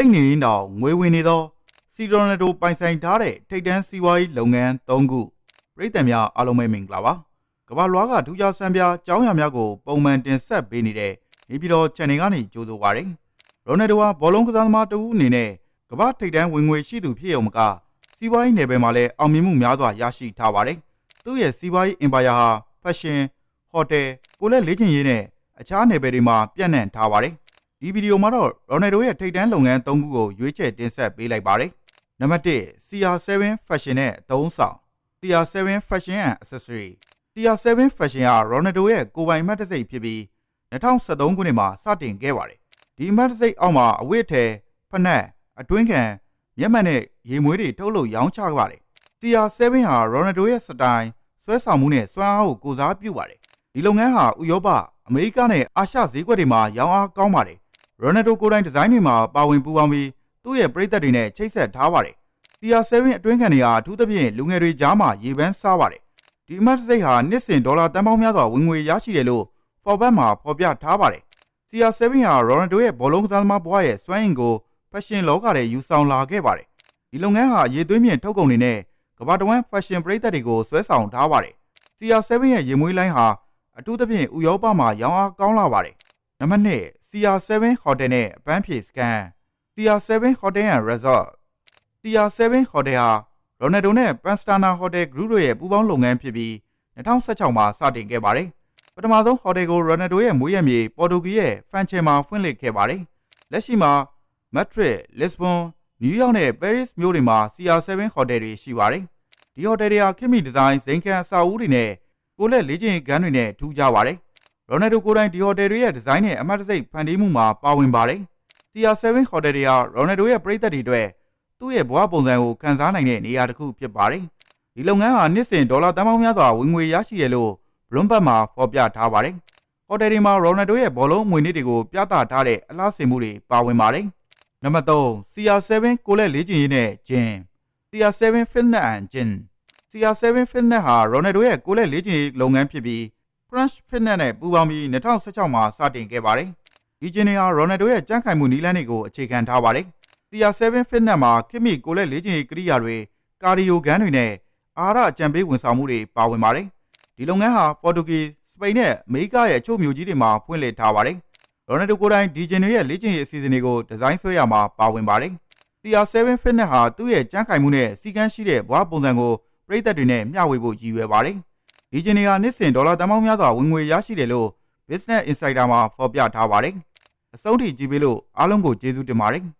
အိတ်နေရင်တောင်ငွေဝင်နေသောစီရိုနယ်ဒိုပိုင်ဆိုင်ထားတဲ့ထိပ်တန်းစီးပွားရေးလုပ်ငန်း၃ခုပြည်သူများအားလုံးပဲမင်္ဂလာပါကမ္ဘာလွှားကဒူးကြောင်စံပြအကြောင်းအရာများကိုပုံမှန်တင်ဆက်ပေးနေတဲ့နေပြည်တော် channel ကနေကြိုဆိုပါရစေရိုနယ်ဒိုဟာဘောလုံးကစားသမားတဦးအနေနဲ့ကမ္ဘာထိပ်တန်းဝင်ငွေရှိသူဖြစ်ရုံမကစီးပွားရေးနယ်ပယ်မှာလည်းအောင်မြင်မှုများစွာရရှိထားပါတယ်သူ့ရဲ့စီးပွားရေးအင်ပါယာဟာ fashion ဟိုတယ်ကိုလက်လေ့ကျင့်ရေးနဲ့အခြားနယ်ပယ်တွေမှာပြန့်နှံ့ထားပါတယ် ဒီဗီဒီယိုမှာတော့ရိုနယ်ဒိုရဲ့ထိပ်တန်းလုပ်ငန်း၃ခုကိုရွေးချယ်တင်ဆက်ပေးလိုက်ပါတယ်နံပါတ်1 CR7 Fashion နဲ့အသုံးဆောင် CR7 Fashion and Accessory CR7 Fashion ဟာရိုနယ်ဒိုရဲ့ကိုယ်ပိုင်မှတ်တံဆိပ်ဖြစ်ပြီး2013ခုနှစ်မှာစတင်ခဲ့ပါတယ်ဒီမှတ်တံဆိပ်အောက်မှာအဝတ်အထည်ဖနက်အတွင်းခံမျက်မှန်နဲ့ရေမွေးတွေထုတ်လုပ်ရောင်းချပါတယ် CR7 ဟာရိုနယ်ဒိုရဲ့စတိုင်ဆွဲဆောင်မှုနဲ့စွမ်းအားကိုကိုစားပြုပါတယ်ဒီလုပ်ငန်းဟာဥရောပအမေရိကနဲ့အာရှဈေးကွက်တွေမှာရောင်းအားကောင်းပါတယ် ရိုနယ်ဒိုကိုယ်တိုင်ဒီဇိုင်းတွေမှာပါဝင်ပူးပေါင်းပြီးသူ့ရဲ့ပရိသတ်တွေနဲ့ချိတ်ဆက်ထားပါတယ် CR7 အတွင်းခံတွေဟာအထူးသဖြင့်လူငယ်တွေကြားမှာရေပန်းစားပါတယ်ဒီအမတ်စိတ်ဟာနှစ်စဉ်ဒေါ်လာတန်ပေါင်းများစွာဝင်ငွေရရှိတယ်လို့ Forbes မှာဖော်ပြထားပါတယ် CR7 ဟာရိုနယ်ဒိုရဲ့ဘောလုံးကစားသမားဘဝရဲ့စွမ်းအင်ကိုဖက်ရှင်လောကထဲယူဆောင်လာခဲ့ပါတယ်ဒီလုပ်ငန်းဟာရေသွင်းမြင့်ထုတ်ကုန်တွေနဲ့ကမ္ဘာတဝန်းဖက်ရှင်ပရိသတ်တွေကိုဆွဲဆောင်ထားပါတယ် CR7 ရဲ့ရေမွေးလိုင်းဟာအထူးသဖြင့်ဥရောပမှာရောင်းအားကောင်းလာပါတယ်နံပါတ်2 CR7 Hotel နဲ့အပန်းဖြေစကန် CR7 Hotel and Resort CR7 Hotel ဟာရိုနယ်ဒိုနဲ့ပန်စတာနာဟိုတယ်ဂရုတို့ရဲ့ပူးပေါင်းလုပ်ငန်းဖြစ်ပြီး2016မှာစတင်ခဲ့ပါတယ်ပထမဆုံးဟိုတယ်ကိုရိုနယ်ဒိုရဲ့မွေးရမြေပေါ်တူဂီရဲ့ဖန်ချင်မှာဖွင့်လှစ်ခဲ့ပါတယ်လက်ရှိမှာမက်ဒရစ်လစ်ဘွန်နယူးယောက်နဲ့ပဲရစ်မြို့တွေမှာ CR7 ဟိုတယ်တွေရှိပါတယ်ဒီဟိုတယ်တွေဟာခေတ်မီဒီဇိုင်းဇိမ်ခံအဆောက်အဦတွေနဲ့ကိုလက်လေ့ကျင့်ခန်းတွေနဲ့ထူးခြားပါတယ် ရိုနယ်ဒိုကိုယ်တိုင်ဒီဟိုတယ်တွေရဲ့ဒီဇိုင်းနဲ့အမတ်တစိတ်ဖန်တီးမှုမှာပါဝင်ပါတယ်။ CR7 ဟိုတယ်တွေဟာရိုနယ်ဒိုရဲ့ပရိသတ်တွေအတွက်သူ့ရဲ့ဘဝပုံစံကိုကန်စားနိုင်တဲ့နေရာတစ်ခုဖြစ်ပါတယ်။ဒီလုပ်ငန်းဟာနှစ်စဉ်ဒေါ်လာတန်ပေါင်းများစွာဝင်ငွေရရှိရလို့ဘလွန်ဘတ်မှာဖော်ပြထားပါတယ်။ဟိုတယ်တွေမှာရိုနယ်ဒိုရဲ့ဘောလုံးအမွေအနှစ်တွေကိုပြသထားတဲ့အလားစင်မှုတွေပါဝင်ပါတယ်။နံပါတ်3 CR7 ကိုလက်လေ့ကျင့်ရေးနဲ့ဂျင် CR7 Fitness and Gym CR7 Fitness ဟာရိုနယ်ဒိုရဲ့ကိုလက်လေ့ကျင့်ရေးလုပ်ငန်းဖြစ်ပြီး Crunch Fitness နဲ့ပူးပေါင်းပြီး2016မှာစတင်ခဲ့ပါတယ်။ဒီဂျင်တွေဟာရိုနယ်ဒိုရဲ့ကြန့်ခိုင်မှုနည်းလမ်းတွေကိုအခြေခံထားပါတယ်။ CR7 Fitness မှာခေတ်မီကိုလက်လေ့ကျင့်ရေးကိရိယာတွေကာဒီယိုဂန်းတွေနဲ့အာဟာရအကြံပေးဝန်ဆောင်မှုတွေပါဝင်ပါတယ်။ဒီလုပ်ငန်းဟာပေါ်တူဂီစပိန်နဲ့အမေရိကရဲ့အချို့မြို့ကြီးတွေမှာဖွင့်လှစ်ထားပါတယ်။ရိုနယ်ဒိုကိုယ်တိုင်ဒီဂျင်တွေရဲ့လေ့ကျင့်ရေးအစီအစဉ်တွေကိုဒီဇိုင်းဆွဲရမှာပါဝင်ပါတယ်။ CR7 Fitness ဟာသူ့ရဲ့ကြန့်ခိုင်မှုနဲ့စီကန်းရှိတဲ့ဘဝပုံစံကိုပြည်သက်တွေနဲ့မျှဝေဖို့ရည်ရွယ်ပါတယ်။ ဒီဂျင်တွေကနှစ်စဉ်ဒေါ်လာတန်ပေါင်းများစွာဝင်ငွေရရှိတယ်လို့ Business Insider မှာဖော်ပြထားပါတယ်။အဆုံးထိကြည့်ပေးလို့အားလုံးကိုကျေးဇူးတင်ပါတယ်။